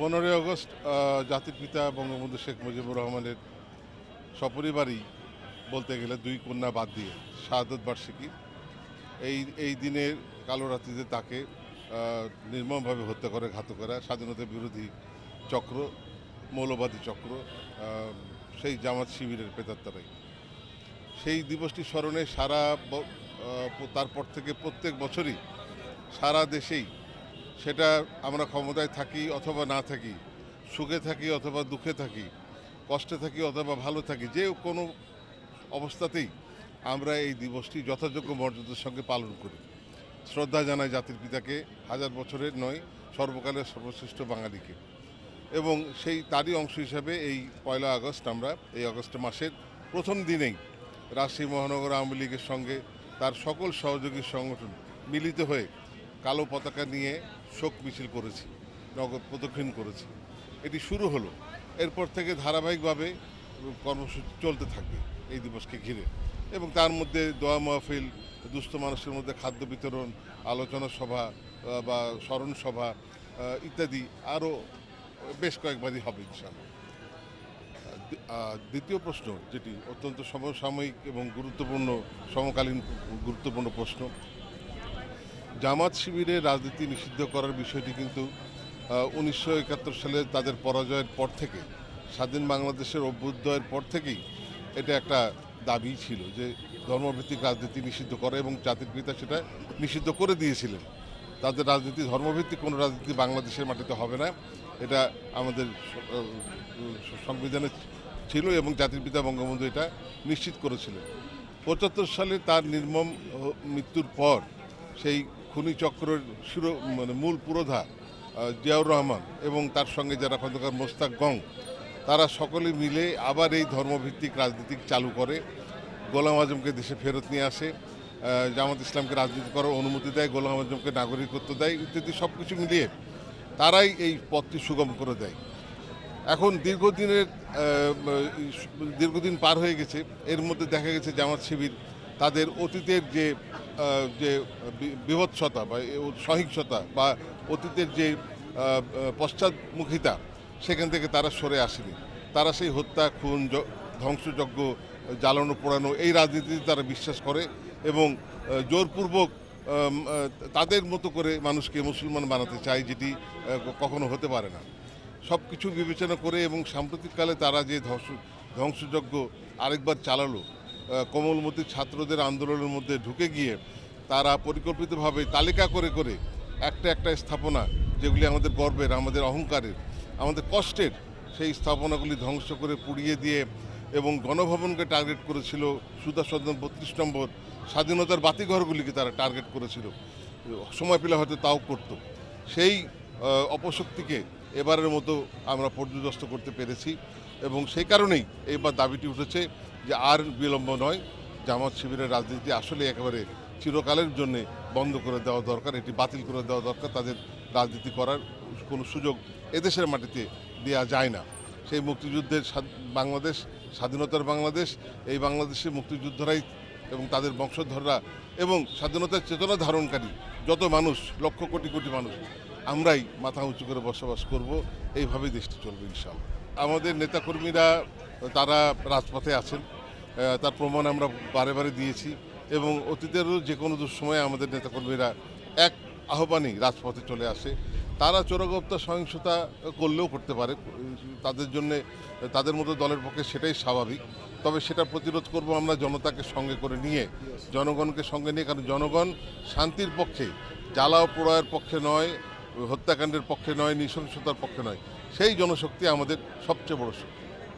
পনেরোই আগস্ট জাতির পিতা বঙ্গবন্ধু শেখ মুজিবুর রহমানের সপরিবারই বলতে গেলে দুই কন্যা বাদ দিয়ে শাহাদত বার্ষিকী। এই এই দিনের কালো রাত্রিতে তাকে নির্মমভাবে হত্যা করে ঘাতকেরা স্বাধীনতা বিরোধী চক্র, মৌলবাদী চক্র সেই জামাত শিবিরের প্রেতাত্মারাই। সেই দিবসটি স্মরণে সারা তারপর থেকে প্রত্যেক বছরই সারা দেশেই সেটা আমরা ক্ষমতায় থাকি অথবা না থাকি, সুখে থাকি অথবা দুঃখে থাকি, কষ্টে থাকি অথবা ভালো থাকি, যে কোনো অবস্থাতেই আমরা এই দিবসটি যথাযোগ্য মর্যাদার সঙ্গে পালন করি। শ্রদ্ধা জানাই জাতির পিতাকে, হাজার বছরের নয়, সর্বকালের সর্বশ্রেষ্ঠ বাঙালিকে। এবং সেই তারই অংশ হিসাবে এই পয়লা আগস্ট আমরা, এই আগস্ট মাসের প্রথম দিনেই রাজশাহী মহানগর আওয়ামী লীগের সঙ্গে তার সকল সহযোগী সংগঠন মিলিত হয়ে কালো পতাকা নিয়ে শোক মিছিল করেছি নগদ প্রদক্ষিণ করেছি। এটি শুরু হলো। এরপর থেকে ধারাবাহিকভাবে কর্মসূচি চলতে থাকবে এই দিবসকে ঘিরে। এবং তার মধ্যে দোয়া মাহফিল দুস্থ মানুষের মধ্যে খাদ্য বিতরণ আলোচনা সভা বা স্মরণ সভা ইত্যাদি আরও বেশ কয়েকবারই হবে আহ, দ্বিতীয় প্রশ্ন যেটি অত্যন্ত সমসাময়িক এবং গুরুত্বপূর্ণ সমকালীন গুরুত্বপূর্ণ প্রশ্ন জামাত শিবিরের রাজনীতি নিষিদ্ধ করার বিষয়টি কিন্তু উনিশশো একাত্তর সালে তাদের পরাজয়ের পর থেকে, স্বাধীন বাংলাদেশের অভ্যুদয়ের পর থেকেই এটা একটা দাবি ছিল যে ধর্মভিত্তিক রাজনীতি নিষিদ্ধ করে এবং জাতির পিতা সেটা নিষিদ্ধ করে দিয়েছিলেন। তাদের রাজনীতি, ধর্মভিত্তিক কোনো রাজনীতি বাংলাদেশের মাটিতে হবে না। এটা আমাদের সংবিধানে ছিল এবং জাতির পিতা বঙ্গবন্ধু এটা নিশ্চিত করেছিলেন। পঁচাত্তর সালে তার নির্মম মৃত্যুর পর সেই খুনি চক্রের শিরো মানে মূল পুরোধা জিয়াউর রহমান এবং তার সঙ্গে যারা খন্দকার মোস্তাক গং, তারা সকলে মিলে আবার এই ধর্মভিত্তিক রাজনীতি চালু করে। গোলাম আজমকে দেশে ফেরত নিয়ে আসে। জামাত ইসলামকে রাজনীতি করার অনুমতি দেয়, গোলাম আজমকে নাগরিকত্ব দেয়, ইত্যাদি সব কিছু মিলিয়ে তারাই এই পথটি সুগম করে দেয়। এখন দীর্ঘদিনের দীর্ঘদিন পার হয়ে গেছে। এর মধ্যে দেখা গেছে জামাত শিবির তাদের অতীতের যে যে বিভৎসতা বা সহিংসতা বা অতীতের যে পশ্চাৎমুখিতা, সেখান থেকে তারা সরে আসেনি। তারা সেই হত্যা, খুন ধ্বংসযজ্ঞ, জ্বালানো, পোড়ানো, এই রাজনীতিতে তারা বিশ্বাস করে এবং জোরপূর্বক তাদের মতো করে মানুষকে মুসলমান বানাতে চায়, যেটি কখনো হতে পারে না। সব কিছু বিবেচনা করে এবং সাম্প্রতিককালে তারা যে ধ্বংস, ধ্বংসযজ্ঞ আরেকবার চালালো কোমলমতি ছাত্রদের আন্দোলনের মধ্যে ঢুকে গিয়ে তারা পরিকল্পিতভাবে তালিকা করে করে একটা একটা স্থাপনা যেগুলি আমাদের গর্বের, আমাদের অহংকারের, আমাদের কষ্টের, সেই স্থাপনাগুলি ধ্বংস করে পুড়িয়ে দিয়ে এবং গণভবনকে টার্গেট করেছিল সুদা সদন বত্রিশ নম্বর স্বাধীনতার বাতিঘরগুলিকে তারা টার্গেট করেছিল। সময় পেলে হয়তো তাও করতো। সেই অপশক্তিকে এবারের মতো আমরা পর্যদস্ত করতে পেরেছি। এবং সেই কারণেই এবার দাবিটি উঠেছে যে আর বিলম্ব নয়, জামাত শিবিরের রাজনীতি আসলে একেবারে চিরকালের জন্য বন্ধ করে দেওয়া দরকার, এটি বাতিল করে দেওয়া দরকার, তাদের রাজনীতি করার কোনো সুযোগ এদেশের মাটিতে দেওয়া যায় না। সেই মুক্তিযুদ্ধের বাংলাদেশ, স্বাধীনতার বাংলাদেশ, এই বাংলাদেশে মুক্তিযুদ্ধরাই এবং তাদের বংশধররা এবং স্বাধীনতার চেতনা ধারণকারী যত মানুষ, লক্ষ কোটি কোটি মানুষ, আমরাই মাথা উঁচু করে বসবাস করব, এইভাবেই দেশটি চলবে ইনশাআল্লাহ। আমাদের নেতাকর্মীরা তারা রাজপথে আছেন। তার প্রমাণ আমরা বারে বারে দিয়েছি এবং অতীতেরও যে কোনো সময় আমাদের নেতাকর্মীরা এক আহ্বানেই রাজপথে চলে আসে। তারা চোরাগপ্তা সহিংসতা করলেও করতে পারে। তাদের জন্য, তাদের মতো দলের পক্ষে সেটাই স্বাভাবিক। তবে সেটা প্রতিরোধ করব আমরা জনতাকে সঙ্গে করে নিয়ে, জনগণকে সঙ্গে নিয়ে, কারণ জনগণ শান্তির পক্ষে জ্বালাও পোড়ায়ের পক্ষে নয়, হত্যাকাণ্ডের পক্ষে নয়, নৃশংসতার পক্ষে নয়। সেই জনশক্তি আমাদের সবচেয়ে বড় শক্তি।